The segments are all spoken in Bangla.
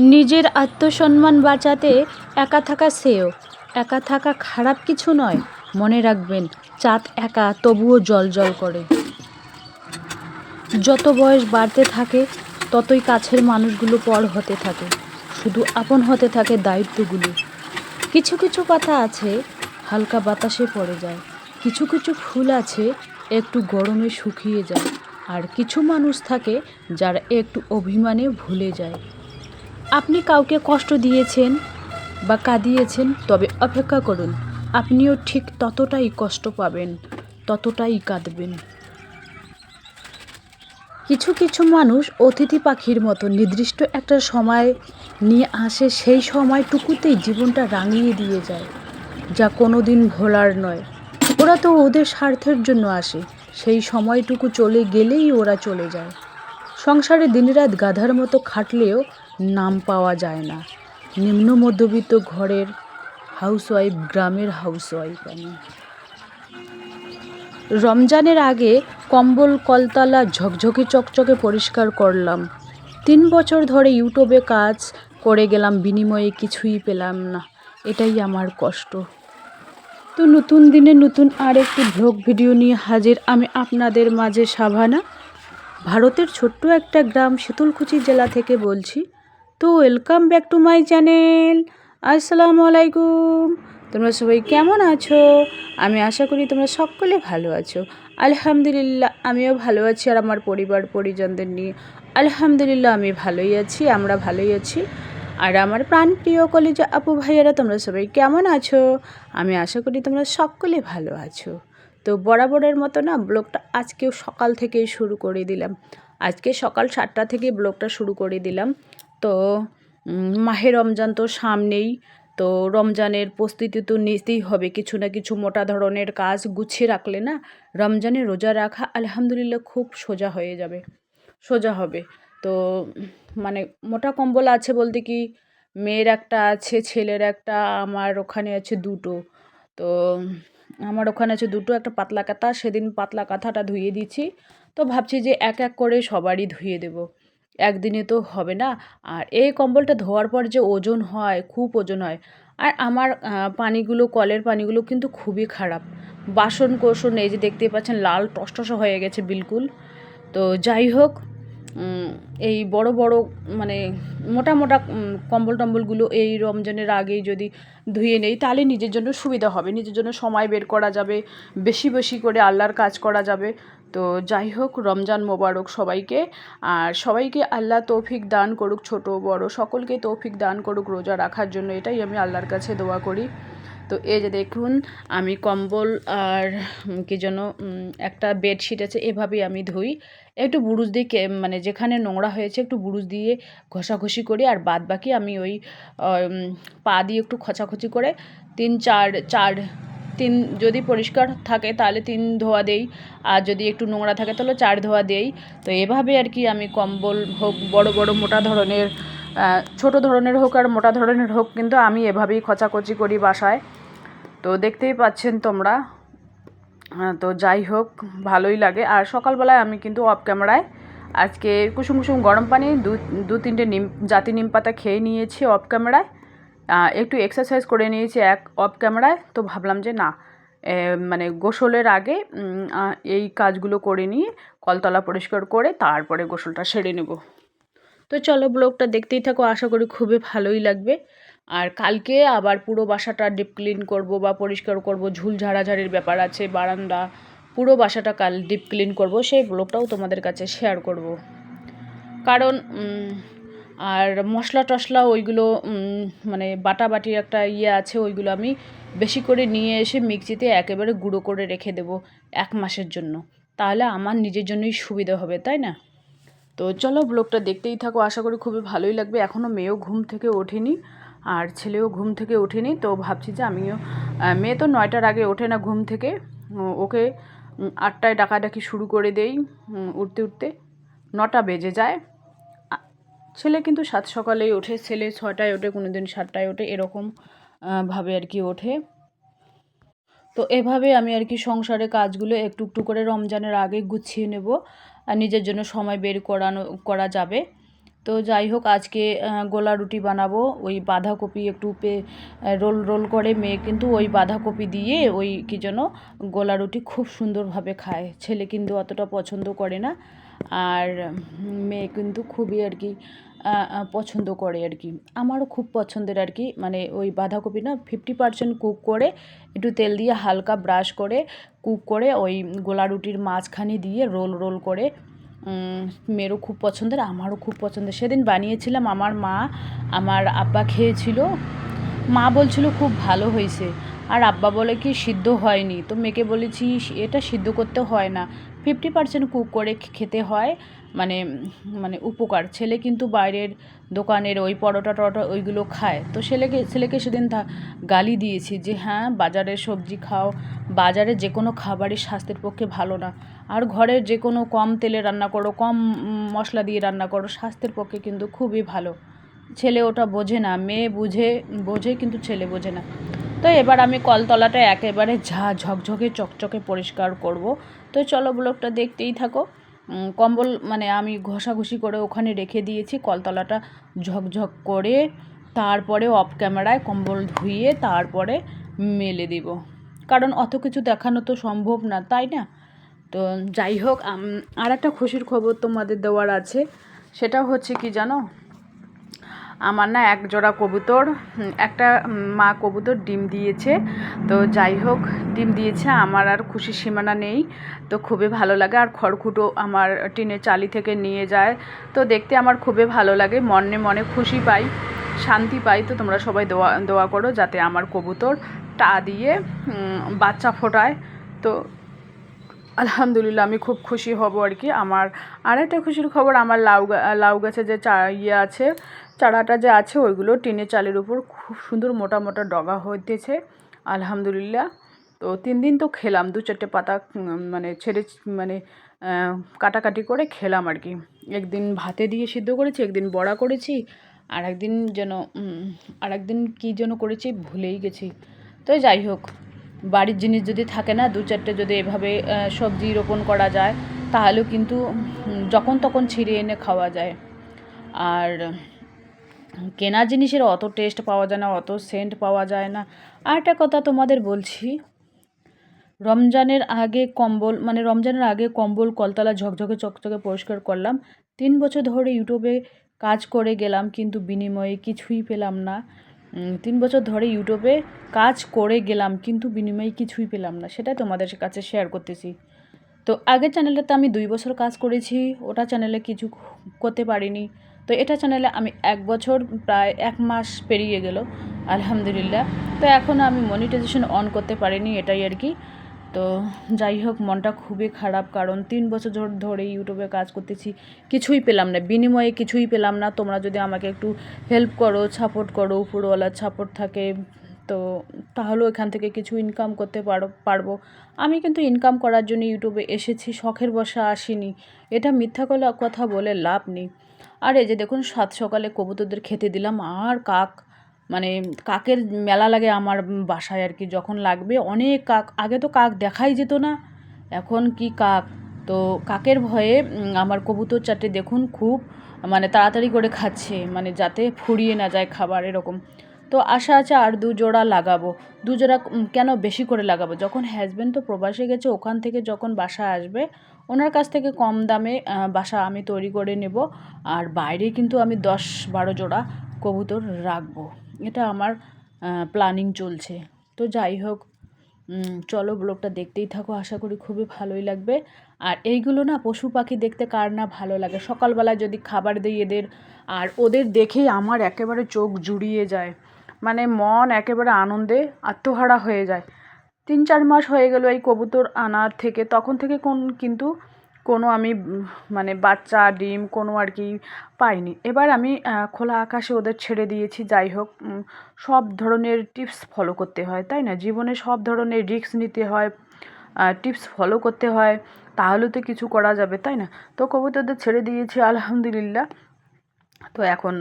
নিজের আত্মসম্মান বাঁচাতে একা থাকা শ্রেয়। একা থাকা খারাপ কিছু নয়, মনে রাখবেন, চাঁদ একা তবুও জল জল করে। যত বয়স বাড়তে থাকে, ততই কাছের মানুষগুলো পর হতে থাকে, শুধু আপন হতে থাকে দায়িত্বগুলো। কিছু কিছু পাতা আছে, হালকা বাতাসে পড়ে যায়, কিছু কিছু ফুল আছে, একটু গরমে শুকিয়ে যায়, আর কিছু মানুষ থাকে যারা একটু অভিমানে ভুলে যায়। আপনি কাউকে কষ্ট দিয়েছেন বা কাঁদিয়েছেন, তবে অপেক্ষা করুন, আপনিও ঠিক ততটাই কষ্ট পাবেন, ততটাই কাঁদবেন। কিছু কিছু মানুষ অতিথি পাখির মতো নির্দিষ্ট একটা সময় নিয়ে আসে, সেই সময়টুকুতেই জীবনটা রাঙিয়ে দিয়ে যায়, যা কোনো দিন ভোলার নয়। ওরা তো ওদের স্বার্থের জন্য আসে, সেই সময়টুকু চলে গেলেই ওরা চলে যায়। সংসারে দিনরাত গাধার মতো খাটলেও নাম পাওয়া যায় না। নিম্ন মধ্যবিত্ত ঘরের হাউসওয়াইফ গ্রামের হাউসওয়াইফ আমি। রমজানের আগে কম্বল, কলতলা, ঝকঝকে, চকচকে পরিষ্কার করলাম। তিন বছর ধরে ইউটিউবে কাজ করে গেলাম, বিনিময়ে কিছুই পেলাম না। এটাই আমার কষ্ট। তো নতুন দিনে নতুন আর একটি ভ্লগ ভিডিও নিয়ে হাজির আমি আপনাদের মাঝে সাভানা। ভারতের ছোট্ট একটা গ্রাম শীতলকুচি জেলা থেকে বলছি। তো welcome back to my channel আসসালামু আলাইকুম তোমরা সবাই কেমন আছো? আমি আশা করি তোমরা সকলে ভালো আছো। আলহামদুলিল্লাহ, আমিও ভালো আছি আর আমার পরিবার, পরিজনদের নিয়ে। আলহামদুলিল্লাহ, আমি ভালোই আছি, আমরা ভালোই আছি। আর আমার প্রাণপ্রিয় কলেজে আপু ভাইয়ারা, তোমরা সবাই কেমন আছো? আমি আশা করি তোমরা সকলে ভালো আছো। তো বরাবরের মতো না, ব্লগটা আজকেও সকাল থেকেই শুরু করে দিলাম। আজকে সকাল সাতটা থেকে ব্লগটা শুরু করে দিলাম। তো মাহে রমজান তো সামনেই, তো রমজানের প্রস্তুতি তো নিতেই হবে। কিছু না কিছু মোটা ধরনের কাজ গুছিয়ে রাখলে না, রমজানে রোজা রাখা আলহামদুলিল্লাহ খুব সোজা হয়ে যাবে, সোজা হবে। তো মানে মোটা কম্বল আছে বলতে কি, মেয়ের একটা আছে, ছেলের একটা, আমার ওখানে আছে দুটো। তো, আমার ওখানে আছে দুটো, একটা পাতলা কাঁথা, সেদিন পাতলা কাঁথাটা ধুয়ে দিচ্ছি তো ভাবছি যে এক এক করে সবারই ধুয়ে দেব। একদিনে তো হবে না। আর এই কম্বলটা ধোয়ার পর যে ওজন হয়, খুব ওজন হয়। আর আমার পানিগুলো, কলের পানিগুলো কিন্তু খুবই খারাপ। বাসন কোসন এই যে দেখতে পাচ্ছেন, লাল টসটসা হয়ে গেছে, বিলকুল। তো যাই হোক এই বড় বড় মানে মোটা মোটা কম্বল টম্বলগুলো এই রমজানের আগেই যদি ধুয়ে নেই, তাহলে নিজের জন্য সুবিধা হবে। নিজের জন্য সময় বের করা যাবে, বেশি বেশি করে আল্লাহর কাজ করা যাবে। তো যাই হোক, রমজান মোবারক সবাইকে। আর সবাইকে আল্লাহ তৌফিক দান করুক ছোট, বড়, সকলকে তৌফিক দান করুক রোজা রাখার জন্য। এটাই আমি আল্লাহর কাছে দোয়া করি। তো এই যে দেখুন, আমি কম্বল আর কি যেন একটা বেডশিট আছে, এভাবেই আমি ধুই। একটু বুরুজ দিয়ে মানে যেখানে নোংরা হয়েছে, একটু বুরুজ দিয়ে ঘষাঘষি করি, আর বাদ বাকি আমি ওই পা দিয়ে একটু খচাখচি করে তিন, চার চার, তিন যদি পরিষ্কার থাকে তাহলে তিন ধোয়া দেই, আর যদি একটু নোংরা থাকে তাহলে চার ধোয়া দেই। তো এভাবে আর কি আমি কম্বল হোক, বড় বড়, মোটা ধরনের ছোট ধরনের হোক আর মোটা ধরনের হোক, কিন্তু আমি এভাবেই খচাখচি করি বাসায়। তো দেখতেই পাচ্ছেন তোমরা। তো যাই হোক, ভালোই লাগে। আর সকালবেলায় আমি কিন্তু অফ ক্যামেরায় আজকে কুসুম কুসুম গরম পানি, দু দু তিনটে নিম, জাতি নিম পাতা খেয়ে নিয়েছি অফ ক্যামেরায় একটু এক্সারসাইজ করে নিয়েছি এক অফ ক্যামেরায় তো ভাবলাম যে না মানে গোসলের আগে এই কাজগুলো করে নিয়ে কলতলা পরিষ্কার করে তারপরে গোসলটা সেরে নেব। তো চলো ব্লগটা দেখতেই থাকো, আশা করি খুবই ভালোই লাগবে। আর কালকে আবার পুরো বাসাটা ডিপ ক্লিন করব বা পরিষ্কার করব, ঝুল ঝাড়াঝাড়ির ব্যাপার আছে, বারান্দা, পুরো বাসাটা কাল ডিপ ক্লিন করব, সেই ব্লগটাও তোমাদের কাছে শেয়ার করব। কারণ আর মশলা টশলা ওইগুলো মানে বাটা বাটির একটা ইয়ে আছে, ওইগুলো আমি বেশি করে নিয়ে এসে মিক্সিতে একেবারে গুঁড়ো করে রেখে দেব এক মাসের জন্য। তাহলে আমার নিজের জন্যই সুবিধা হবে, তাই না? তো চলো ব্লগটা দেখতেই থাকো, আশা করি খুবই ভালোই লাগবে। এখনও মেয়েও ঘুম থেকে ওঠেনি। আর ছেলেও ঘুম থেকে ওঠেনি, তো ভাবছি যে আমিও মেয়ে তো নয়টার আগে ওঠে না ঘুম থেকে। ওকে আটটায় ডাকাডাকি শুরু করে দেই উঠতে উঠতে। নটা বেজে যায়। ছেলে কিন্তু সাত সকালেই ওঠে, ছেলে ছটায় ওঠে কোনো দিন সাতটায় ওঠে, এরকম ভাবে আর কি ওঠে। তো এভাবে আমি আর কি সংসারে কাজগুলো একটু একটু করে রমজানের আগে গুছিয়ে নেব, আর নিজের জন্য সময় বের করানো, করা যাবে। তো যাই হোক, আজকে গোলা রুটি বানাবো। ওই বাঁধাকপি একটু পে রোল রোল করে মেয়ে কিন্তু ওই বাঁধাকপি দিয়ে ওই কি যেন গোলা রুটি খুব সুন্দরভাবে খায়। ছেলে কিন্তু অতটা পছন্দ করে না। আর মেয়ে কিন্তু খুবই আর কি পছন্দ করে আর কি। আমারও খুব পছন্দের আর কি। মানে ওই বাঁধাকপি না ফিফটি পার্সেন্ট কুক করে, একটু তেল দিয়ে হালকা ব্রাশ করে কুক করে ওই গোলা রুটির মাঝখানে দিয়ে রোল রোল করে মেয়েরও খুব পছন্দের, আমারও খুব পছন্দের। সেদিন বানিয়েছিলাম, আমার মা আমার আব্বা খেয়েছিল। মা বলছিল খুব ভালো হয়েছে। আর আব্বা বলে কি সিদ্ধ হয়নি। তো মেয়েকে বলেছি এটা সিদ্ধ করতে হয় না। ফিফটি পার্সেন্ট কুক করে খেতে হয়। মানে মানে উপকার। ছেলে কিন্তু বাইরের দোকানের ওই পরোটা টরোটা ওইগুলো খায়। তো ছেলেকে ছেলেকে সেদিন গালি দিয়েছি যে হ্যাঁ বাজারের সবজি খাও। বাজারে যে কোনো খাবারই স্বাস্থ্যের পক্ষে ভালো না। আর ঘরের যে কোনো কম তেলে রান্না করো, কম মশলা দিয়ে রান্না করো, স্বাস্থ্যের পক্ষে কিন্তু খুবই ভালো। ছেলে ওটা বোঝে না। মেয়ে বুঝে, বোঝে কিন্তু ছেলে বোঝে না। তো এবার আমি কলতলাটা একেবারে ঝা ঝকঝকে চকচকে পরিষ্কার করব। তো চলো ব্লগটা দেখতেই থাকো। কম্বল মানে আমি ঘষাঘষি করে ওখানে রেখে দিয়েছি, কলতলাটা ঝকঝক করে তারপরে অফ ক্যামেরায় কম্বল ধুয়ে তারপরে মেলে দিব। কারণ অত কিছু দেখানো তো সম্ভব না, তাই না? তো যাই হোক আর একটা খুশির খবর তোমাদের দেওয়ার আছে। সেটা হচ্ছে কি জানো? আমার না এক জোড়া কবুতর একটা মা কবুতর ডিম দিয়েছে। তো যাই হোক, ডিম দিয়েছে, আমার আর খুশির সীমানা নেই। তো খুবই ভালো লাগে, আর খড়কুটো আমার টিনের চালি থেকে নিয়ে যায়। তো দেখতে আমার খুবই ভালো লাগে, মনে মনে খুশি পাই, শান্তি পাই। তো তোমরা সবাই দোয়া দোয়া করো যাতে আমার কবুতর টা দিয়ে বাচ্চা ফোটায়। তো আলহামদুলিল্লাহ আমি খুব খুশি হব আর কি। আমার আরেকটা খুশির খবর, আমার লাউ লাউ গাছে যে চা ইয়ে আছে চারাটা যে আছে, ওইগুলো টিনের চালের উপর খুব সুন্দর মোটা মোটা ডগা হইতেছে। আলহামদুলিল্লাহ। তো তিন দিন তো খেলাম, দু চারটে পাতা মানে ছেড়ে মানে কাটাকাটি করে খেলাম আর কি। একদিন ভাতে দিয়ে সিদ্ধ করেছি, একদিন বড়া করেছি, আর একদিন যেন আর একদিন কী যেন করেছি ভুলেই গেছি। তো যাই হোক, বাড়ির জিনিস যদি থাকে না, দু চারটে যদি এভাবে সবজি রোপণ করা যায়, তাহলেও কিন্তু যখন তখন ছিঁড়ে এনে খাওয়া যায়। আর কেনা জিনিসের অত টেস্ট পাওয়া যায় না, অত সেন্ট পাওয়া যায় না। আর একটা কথা তোমাদের বলছি, রমজানের আগে কম্বল মানে রমজানের আগে কম্বল কলতলা ঝকঝকে চকচকে পরিষ্কার করলাম। তিন বছর ধরে ইউটিউবে কাজ করে গেলাম, কিন্তু বিনিময়ে কিছুই পেলাম না। তিন বছর ধরে ইউটিউবে কাজ করে গেলাম, কিন্তু বিনিময়ে কিছুই পেলাম না। সেটা তোমাদের কাছে শেয়ার করতেছি। তো আগের চ্যানেলটাতে আমি দুই বছর কাজ করেছি, ওটা চ্যানেলে কিছু করতে পারিনি। তো এটা চ্যানেলে আমি এক বছর প্রায় এক মাস পেরিয়ে গেল, আলহামদুলিল্লাহ। তো এখনও আমি মনিটাইজেশন অন করতে পারিনি, এটাই আর কি। তো যাই হোক, মনটা খুবই খারাপ, কারণ তিন বছর ধর- ধরে ইউটিউবে কাজ করতেছি, কিছুই পেলাম না। বিনিময়ে কিছুই পেলাম না। তোমরা যদি আমাকে একটু হেল্প করো সাপোর্ট করো উপরওয়ালার সাপোর্ট থাকে, তো তাহলেও এখান থেকে কিছু ইনকাম করতে পারো পারব। আমি কিন্তু ইনকাম করার জন্য ইউটিউবে এসেছি, শখের বসা আসিনি। এটা মিথ্যা কথা বলে লাভ নেই। আর এই যে দেখুন, সাত সকালে কবুতরদের খেতে দিলাম। আর কাক মানে কাকের মেলা লাগে আমার বাসায় আর কি, যখন লাগবে অনেক কাক। আগে তো কাক দেখাই যেত না, এখন কি কাক? তো কাকের ভয়ে আমার কবুতর চারটে দেখুন খুব মানে তাড়াতাড়ি করে খাচ্ছে মানে যাতে ফুরিয়ে না যায় খাবার এরকম। তো আশা আছে আর দু জোড়া লাগাবো। দু জোড়া কেন বেশি করে লাগাবো? যখন হাজব্যান্ড তো প্রবাসে গেছে, ওখান থেকে যখন বাসা আসবে ওনার কাছ থেকে কম দামে বাসা আমি তৈরি করে নেব। আর বাইরে কিন্তু আমি দশ বারো জোড়া কবুতর রাখব। এটা আমার প্ল্যানিং চলছে। তো যাই হোক চলো ব্লগটা দেখতেই থাকো। আশা করি খুবই ভালোই লাগবে। আর এইগুলো না পশু পাখি দেখতে কার না ভালো লাগে। সকালবেলা যদি খাবার দিই এদের, আর ওদের দেখেই আমার একেবারে চোখ জুড়িয়ে যায়। মানে মন একেবারে আনন্দে আত্মহারা হয়ে যায়। তিন চার মাস হয়ে গেল এই কবুতর আনার থেকে। তখন থেকে কোন কিন্তু কোনো আমি মানে বাচ্চা, ডিম কোনো আর কি পাইনি। এবার আমি খোলা আকাশে ওদের ছেড়ে দিয়েছি, যাই হোক সব ধরনের টিপস ফলো করতে হয়, তাই না? জীবনে সব ধরনের রিস্ক নিতে হয় টিপস ফলো করতে হয়, তাহলে তো কিছু করা যাবে, তাই না? তো কবুতরদের ছেড়ে দিয়েছি, আলহামদুলিল্লাহ। তো এখন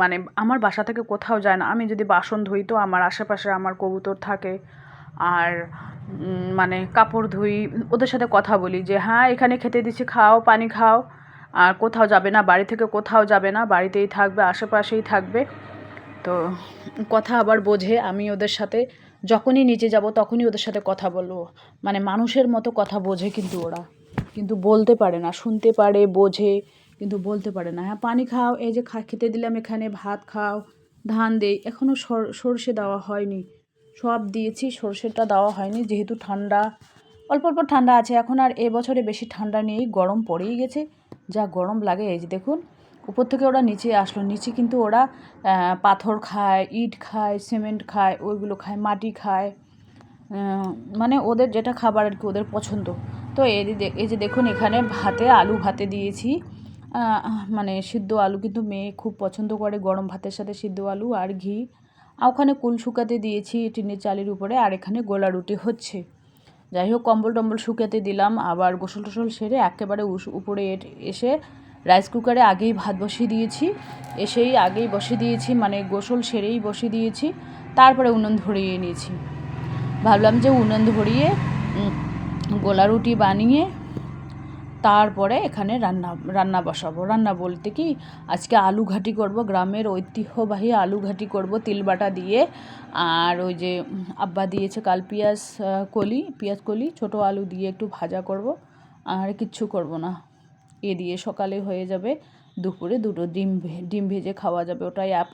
মানে আমার বাসা থেকে কোথাও যায় না। আমি যদি বাসন ধুই তো আমার আশেপাশে আমার কবুতর থাকে। আর মানে কাপড় ধুই, ওদের সাথে কথা বলি যে হ্যাঁ এখানে খেতে দিচ্ছি, খাও, পানি খাও। আর কোথাও যাবে না, বাড়ি থেকে কোথাও যাবে না, বাড়িতেই থাকবে, আশেপাশেই থাকবে। তো কথা আবার বোঝে, আমি ওদের সাথে, যখনই নিচে যাব তখনই ওদের সাথে কথা বলব। মানে মানুষের মতো কথা বোঝে কিন্তু ওরা। কিন্তু বলতে পারে না, শুনতে পারে, বোঝে, কিন্তু বলতে পারে না। হ্যাঁ পানি খাও, এই যে খা, খেতে দিলাম এখানে, ভাত খাও, ধান দেই। এখনও সর্ষে দেওয়া হয়নি। সব দিয়েছি, সর্ষেটা দেওয়া হয়নি, যেহেতু ঠান্ডা, অল্প অল্প ঠান্ডা আছে। এখন আর এবছরে বেশি ঠান্ডা নেই, গরম পড়েই গেছে, যা গরম লাগে। এই যে দেখুন, উপর থেকে ওরা নিচে আসলো। নিচে কিন্তু ওরা পাথর খায়, ইট খায়, সিমেন্ট খায়, ওইগুলো খায়, মাটি খায়। মানে ওদের যেটা খাবার আর কি ওদের পছন্দ। তো এই যে এই যে দেখুন, এখানে ভাতে আলু ভাতে দিয়েছি। মানে সিদ্ধ আলু কিন্তু মেয়ে খুব পছন্দ করে, গরম ভাতের সাথে সিদ্ধ আলু আর ঘি। ওখানে কুল শুকাতে দিয়েছি টিনের চালের উপরে, আর এখানে গোলা রুটি হচ্ছে। যাই হোক, কম্বল টম্বল শুকাতে দিলাম, আবার গোসল টোসল সেরে একেবারে উপরে এসে রাইস কুকারে আগেই ভাত বসিয়ে দিয়েছি। এসেই আগেই বসিয়ে দিয়েছি মানে গোসল সেরেই বসিয়ে দিয়েছি, তারপরে উনুন ধরিয়ে নিয়েছি ভাবলাম যে উনুন ধরিয়ে গোলা রুটি বানিয়ে তারপরে এখানে রান্না রান্না বসাবো। রান্না বলতে কি, আজকে আলু ঘাটি করব, গ্রামের ঐতিহ্যবাহী আলু ঘাটি করব তিলবাটা দিয়ে। আর ওই যে আব্বা দিয়েছে কাল পেঁয়াজ কলি পেঁয়াজ কলি, ছোটো আলু দিয়ে একটু ভাজা করব। আর কিচ্ছু করব না। এ দিয়ে সকালে হয়ে যাবে দুপুরে দুটো ডিম ডিম ভেজে খাওয়া যাবে। ওটাই অ্যাপ,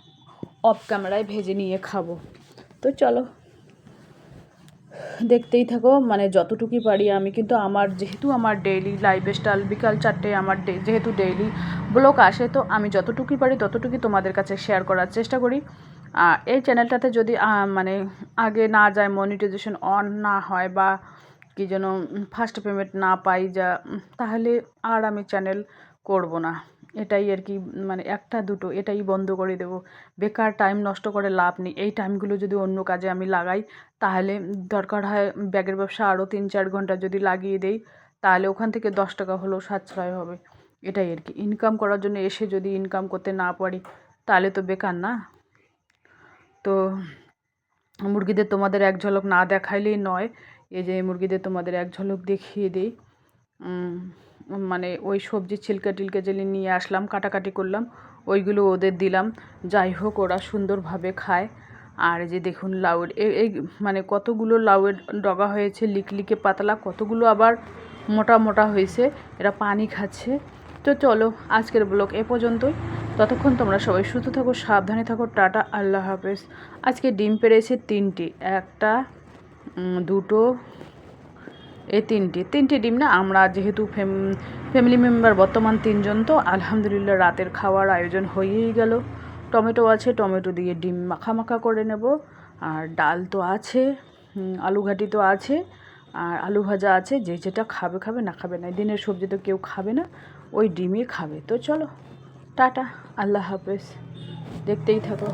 অফ ক্যামেরায় ভেজে নিয়ে খাব। তো চলো। দেখতেই থাকো মানে যতটুকুই পারি আমি, কিন্তু আমার যেহেতু আমার ডেইলি লাইফস্টাইল বিকাল চারটে আমার যেহেতু ডেইলি ব্লগ আসে, তো আমি যতটুকুই পারি ততটুকুই তোমাদের কাছে শেয়ার করার চেষ্টা করি। আর এই চ্যানেলটাতে যদি মানে আগে না যায় মনিটাইজেশন অন না হয় বা কি যেন ফার্স্ট পেমেন্ট না পাই যা তাহলে আর আমি চ্যানেল করব না। এটাই আর কি মানে একটা দুটো, এটাই বন্ধ করে দেবো। বেকার টাইম নষ্ট করে লাভ নেই। এই টাইমগুলো যদি অন্য কাজে আমি লাগাই, তাহলে দরকার হয় ব্যাগের ব্যবসা আরও তিন চার ঘণ্টা যদি লাগিয়ে দেই, তাহলে ওখান থেকে দশ টাকা হলেও সাশ্রয় হবে। এটাই আর কি। ইনকাম করার জন্য এসে যদি ইনকাম করতে না পারি, তাহলে তো বেকার না? তো মুরগিদের তোমাদের এক ঝলক না দেখাইলেই নয়, এই যে মুরগিদের তোমাদের এক ঝলক দেখিয়ে দিই। মানে ওই সবজি ছিলকা টিলকা যেগুলি নিয়ে আসলাম, কাটাকাটি করলাম, ওইগুলো ওদের দিলাম। যাই হোক, ওরা সুন্দরভাবে খায়। আর যে দেখুন লাউয়ের এই মানে কতগুলো লাউয়ের ডগা হয়েছে লিকলিকে পাতলা, কতগুলো আবার মোটা মোটা হয়েছে, এরা পানি খাচ্ছে। তো চলো, আজকের ব্লগ এ পর্যন্তই। ততক্ষণ তোমরা সবাই সুস্থ থাকো, সাবধানে থাকো, টাটা, আল্লাহ হাফেজ। আজকে ডিম পেড়েছে তিনটি, একটা দুটো এই তিনটি। তিনটি ডিম না, আমরা যেহেতু ফ্যাম, ফ্যামিলি মেম্বার বর্তমান তিনজন, তো আলহামদুলিল্লাহ রাতের খাওয়ার আয়োজন হয়েই গেল। টমেটো আছে, টমেটো দিয়ে ডিম মাখা করে নেব। আর ডাল তো আছে আলু ঘাটি তো আছে, আর আলু ভাজা আছে, যে যেটা খাবে খাবে না খাবে না। দিনের সবজি তো কেউ খাবে না, ওই ডিমই খাবে। তো চলো, টাটা, আল্লাহ হাফেজ। দেখতেই থাকো।